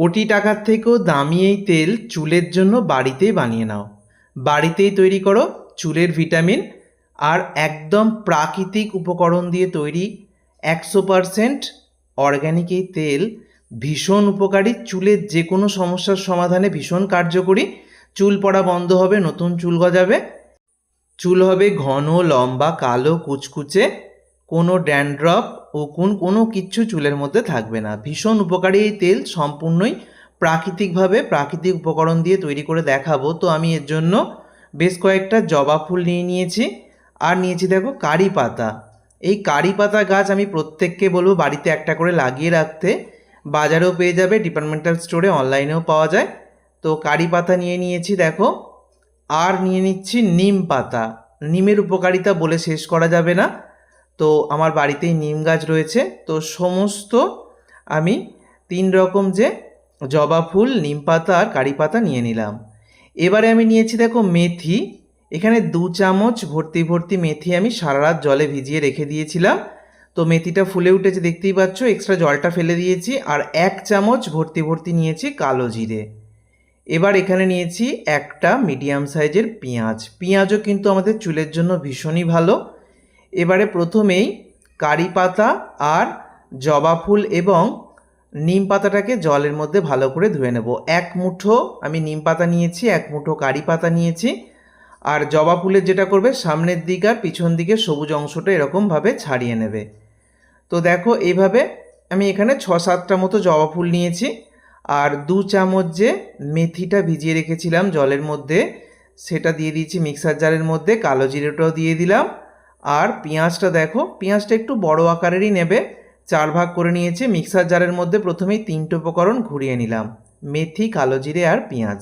কোটি টাকার থেকেও দামি এই তেল চুলের জন্য বাড়িতেই বানিয়ে নাও। বাড়িতেই তৈরি করো চুলের ভিটামিন আর একদম প্রাকৃতিক উপকরণ দিয়ে তৈরি একশো পারসেন্ট অর্গ্যানিক এই তেল ভীষণ উপকারী। চুলের যে কোনো সমস্যার সমাধানে ভীষণ কার্যকরী। চুল পড়া বন্ধ হবে, নতুন চুল গজাবে। চুল হবে ঘন, লম্বা, কালো, কুচকুচে। কোনো ড্যান্ড্রফ ও কোন কোনো কিচ্ছু চুলের মধ্যে থাকবে না। ভীষণ উপকারী এই তেল সম্পূর্ণই প্রাকৃতিকভাবে প্রাকৃতিক উপকরণ দিয়ে তৈরি করে দেখাবো। তো আমি এর জন্য বেশ কয়েকটা জবা ফুল নিয়ে নিয়েছি। আর নিয়েছি দেখো কারি পাতা। এই কারি পাতা গাছ আমি প্রত্যেককে বলব বাড়িতে একটা করে লাগিয়ে রাখতে। বাজারেও পেয়ে যাবে, ডিপার্টমেন্টাল স্টোরে, অনলাইনেও পাওয়া যায়। তো কারি পাতা নিয়ে নিয়েছি দেখো। আর নিয়ে নিচ্ছি নিম পাতা। নিমের উপকারিতা বলে শেষ করা যাবে না। তো আমার বাড়িতেই নিম গাছ রয়েছে। তো সমস্ত আমি তিন রকম যে জবা ফুল, নিম পাতা আর কারি পাতা নিয়ে নিলাম। এবারে আমি নিয়েছি দেখো মেথি। এখানে দু চামচ ভর্তি ভর্তি মেথি আমি সারা রাত জলে ভিজিয়ে রেখে দিয়েছিলাম। তো মেথিটা ফুলে উঠেছে, দেখতেই পাচ্ছ। এক্সট্রা জলটা ফেলে দিয়েছি আর এক চামচ ভর্তি ভর্তি নিয়েছি কালো জিরে। এবার এখানে নিয়েছি একটা মিডিয়াম সাইজের পেঁয়াজ। পেঁয়াজও কিন্তু আমাদের চুলের জন্য ভীষণই ভালো। এবারে প্রথমেই কারি পাতা আর জবা ফুল এবং নিম পাতাটাকে জলের মধ্যে ভালো করে ধুয়ে নেব। এক মুঠো আমি নিম পাতা নিয়েছি, এক মুঠো কারি পাতা নিয়েছি। আর জবা ফুলের যেটা করবে, সামনের দিক আর পিছন দিকে সবুজ অংশটা এরকমভাবে ছাড়িয়ে নেবে। তো দেখো, এইভাবে আমি এখানে ছ সাতটা মতো জবা ফুল নিয়েছি। আর দু চামচ যে মেথিটা ভিজিয়ে রেখেছিলাম জলের মধ্যে, সেটা দিয়ে দিয়েছি মিক্সার জারের মধ্যে, কালো জিরেটাও দিয়ে দিলাম। আর পেঁয়াজটা দেখো, পেঁয়াজটা একটু বড় আকারেরই নেবে। চার ভাগ করে নিয়েছি, মিক্সার জারের মধ্যে প্রথমেই তিনটে উপকরণ ঘুরিয়ে নিলাম, মেথি, কালো জিরে আর পেঁয়াজ।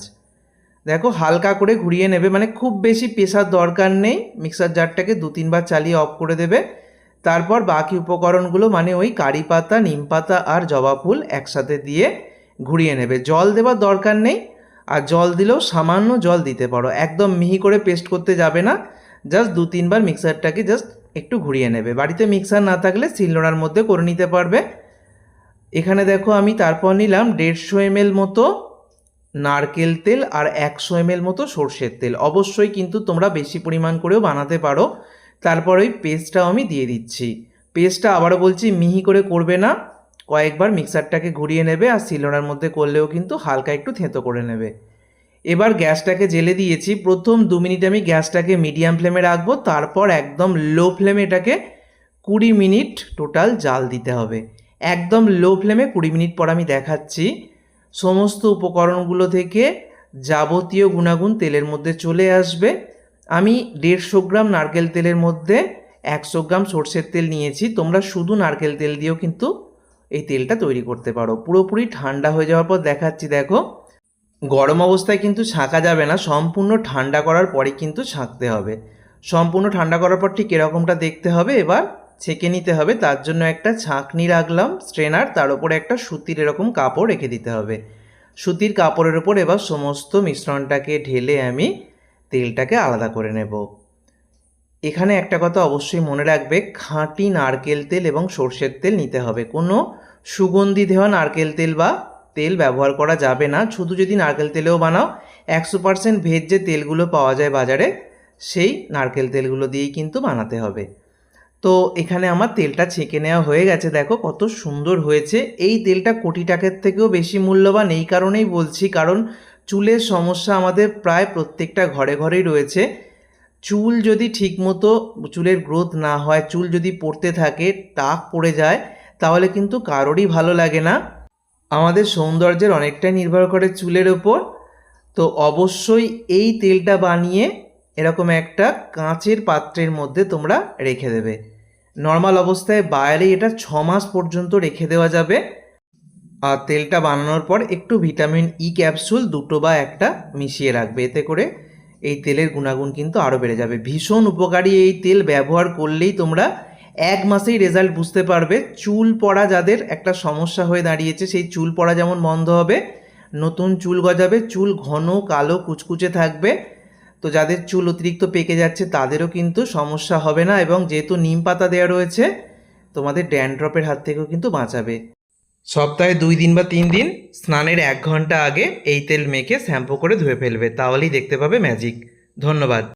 দেখো, হালকা করে ঘুরিয়ে নেবে মানে খুব বেশি পেশার দরকার নেই, মিক্সার জারটাকে দু তিনবার চালিয়ে অফ করে দেবে। তারপর বাকি উপকরণগুলো মানে ওই কারি পাতা, নিম পাতা আর জবা ফুল একসাথে দিয়ে ঘুরিয়ে নেবে। জল দেওয়ার দরকার নেই, আর জল দিলেও সামান্য জল দিতে পারো। একদম মিহি করে পেস্ট করতে যাবে না জাস্ট দু তিনবার মিক্সারটাকে জাস্ট একটু ঘুরিয়ে নেবে। বাড়িতে মিক্সার না থাকলে শিলনোড়ার মধ্যে করে নিতে পারবে। এখানে দেখো আমি তারপর নিলাম দেড়শো এমএল মতো নারকেল তেল আর একশো এমএল মতো সর্ষের তেল। অবশ্যই কিন্তু তোমরা বেশি পরিমাণ করেও বানাতে পারো। তারপর ওই পেস্টটাও আমি দিয়ে দিচ্ছি। পেস্টটা আবারও বলছি, মিহি করে করবে না। কয়েকবার মিক্সারটাকে ঘুরিয়ে নেবে আর শিলনোড়ার মধ্যে করলেও কিন্তু হালকা একটু থেঁতো করে নেবে। এবার গ্যাসটাকে জেলে দিয়েছি। প্রথম দু মিনিট আমি গ্যাসটাকে মিডিয়াম ফ্লেমে রাখব, তারপর একদম লো ফ্লেমে এটাকে কুড়ি মিনিট টোটাল জাল দিতে হবে। একদম লো ফ্লেমে কুড়ি মিনিট পর আমি দেখাচ্ছি। সমস্ত উপকরণগুলো থেকে যাবতীয় গুণাগুণ তেলের মধ্যে চলে আসবে। আমি দেড়শো গ্রাম নারকেল তেলের মধ্যে একশো গ্রাম সর্ষের তেল নিয়েছি। তোমরা শুধু নারকেল তেল দিয়েও কিন্তু এই তেলটা তৈরি করতে পারো। পুরোপুরি ঠান্ডা হয়ে যাওয়ার পর দেখাচ্ছি, দেখো। গরম অবস্থায় কিন্তু ছাঁকা যাবে না, সম্পূর্ণ ঠান্ডা করার পরে কিন্তু ছাঁকতে হবে। সম্পূর্ণ ঠান্ডা করার পর ঠিক এরকমটা দেখতে হবে, এবার ছেঁকে নিতে হবে। তার জন্য একটা ছাঁকনি রাখলাম, স্ট্রেনার, তার উপরে একটা সুতির এরকম কাপড় রেখে দিতে হবে। সুতির কাপড়ের উপর এবার সমস্ত মিশ্রণটাকে ঢেলে আমি তেলটাকে আলাদা করে নেব। এখানে একটা কথা অবশ্যই মনে রাখবে, খাঁটি নারকেল তেল এবং সর্ষের তেল নিতে হবে। কোনো সুগন্ধি দেওয়া নারকেল তেল বা তেল ব্যবহার করা যাবে না। শুধু যদি নারকেল তেলেও বানাও, একশো পার্সেন্ট ভেজ যে তেলগুলো পাওয়া যায় বাজারে, সেই নারকেল তেলগুলো দিয়েই কিন্তু বানাতে হবে। তো এখানে আমার তেলটা ছেঁকে নেওয়া হয়ে গেছে, দেখো কত সুন্দর হয়েছে। এই তেলটা কোটি টাকার থেকেও বেশি মূল্যবান, এই কারণেই বলছি, কারণ চুলের সমস্যা আমাদের প্রায় প্রত্যেকটা ঘরে ঘরেই রয়েছে। চুল যদি ঠিকমতো চুলের গ্রোথ না হয়, চুল যদি পড়তে থাকে টাক পড়ে যায়, তাহলে কিন্তু কারোরই ভালো লাগে না। আমাদের সৌন্দর্যের অনেকটাই নির্ভর করে চুলের ওপর তো অবশ্যই এই তেলটা বানিয়ে এরকম একটা কাঁচের পাত্রের মধ্যে তোমরা রেখে দেবে। নর্মাল অবস্থায় বাইরে এটা ছ মাস পর্যন্ত রেখে দেওয়া যাবে। আর তেলটা বানানোর পর একটু ভিটামিন ই ক্যাপসুল দুটো বা একটা মিশিয়ে রাখবে। এতে করে এই তেলের গুণাগুণ কিন্তু আরও বেড়ে যাবে। ভীষণ উপকারী এই তেল ব্যবহার করলেই তোমরা এক মাসেই রেজাল্ট বুঝতে পারবে। চুল পড়া যাদের একটা সমস্যা হয়ে দাঁড়িয়েছে, সেই চুল পড়া যেমন বন্ধ হবে, নতুন চুল গজাবে, চুল ঘন কালো কুচকুচে থাকবে। তো যাদের চুল অতিরিক্ত পেকে যাচ্ছে, তাদেরও কিন্তু সমস্যা হবে না এবং যেহেতু নিম পাতা দেওয়া রয়েছে, তোমাদের ড্যান্ড্রপের হাত থেকেও কিন্তু বাঁচাবে। সপ্তাহে দুই দিন বা তিন দিন স্নানের এক ঘণ্টা আগে এই তেল মেখে শ্যাম্পু করে ধুয়ে ফেলবে। তাহলেই দেখতে পাবে ম্যাজিক ধন্যবাদ।